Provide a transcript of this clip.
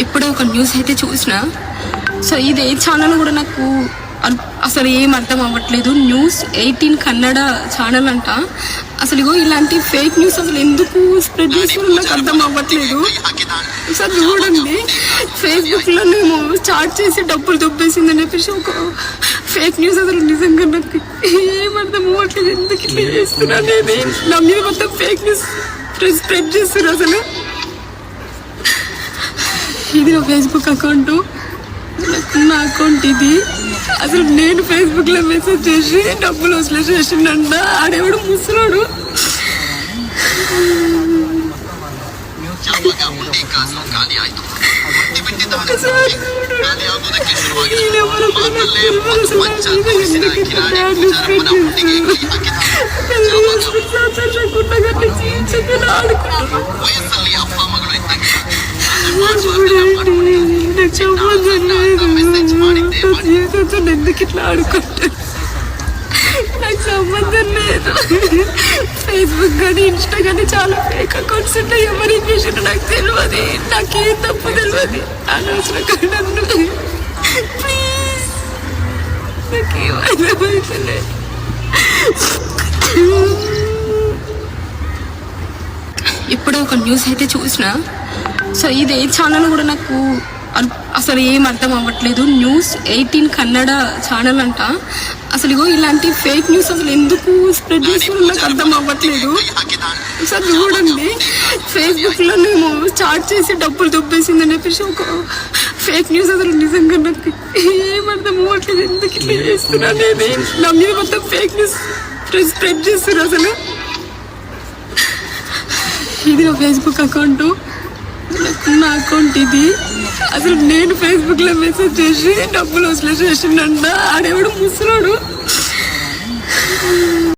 ఇప్పుడే ఒక న్యూస్ అయితే చూసిన. సో ఇది ఏ ఛానల్ కూడా నాకు అన్- అసలు ఏం అర్థం అవ్వట్లేదు. న్యూస్ ఎయిటీన్ కన్నడ ఛానల్ అంట. అసలు ఇగో ఇలాంటి ఫేక్ న్యూస్ అసలు ఎందుకు స్ప్రెడ్ చేస్తున్నారు? నాకు అర్థం అవ్వట్లేదు. ఒకసారి చూడండి. ఫేస్బుక్లో మేము చాట్ చేసి డబ్బులు దొబ్బేసిందని చెప్పేసి ఒక ఫేక్ న్యూస్ అసలు నిజంగా నాకు ఏం అర్థం అవ్వట్లేదు. ఎందుకు ఇట్లా చేస్తున్నా అనేది నా మీద మొత్తం ఫేక్ న్యూస్ స్ప్రెడ్ చేస్తున్నారు అసలు. ఫేస్బుక్ అకౌంటు నా అకౌంట్ ఇది. అసలు నేను ఫేస్బుక్లో మెసేజ్ చేసి డబ్బులు వసూలు చేసిండంట ఆడేవాడు ముసలాడు. ఆడుకుంటున్నాను జీవితంతో నేను ఎందుకు ఇట్లా ఆడుకుంటాను నాకు సంబంధం లేదు ఫేస్బుక్ కానీ ఇన్స్టా కానీ చాలా ఫేక్ అకౌంట్స్ ఉంటాయి ఎవరి ఏం చేసినా నాకు తెలియదు నాకేం తప్పు తెలియదు అనవసరంగా నన్ను ప్లీజ్ నాకేమైనా అవుతలేదు ఇప్పుడు ఒక న్యూస్ అయితే చూసిన. సో ఇది ఏ ఛానల్ కూడా నాకు అసలు ఏం అర్థం అవ్వట్లేదు. న్యూస్ ఎయిటీన్ కన్నడ ఛానల్ అంట. అసలు ఇగో ఇలాంటి ఫేక్ న్యూస్ అసలు ఎందుకు స్ప్రెడ్ చేస్తున్నారు? నాకు అర్థం అవ్వట్లేదు. సార్ చూడండి. ఫేస్బుక్లో నేను చాట్ చేసి డబ్బులు దొబ్బేసిందని చెప్పేసి ఒక ఫేక్ న్యూస్ అసలు నిజంగా నాకు ఏం అర్థం అవ్వట్లేదు. ఎందుకు ఇట్లా చేస్తున్నా నేను నా మీద మొత్తం ఫేక్ న్యూస్ స్ప్రెడ్ చేస్తున్నారు అసలు. ఇది నా ఫేస్బుక్ అకౌంటు. నా అకౌంట్ ఇది. అసలు నేను ఫేస్బుక్లో మెసేజ్ చేసి డబ్బులు వసూలు చేసిందంట ఆడేవాడు ముసలాడు.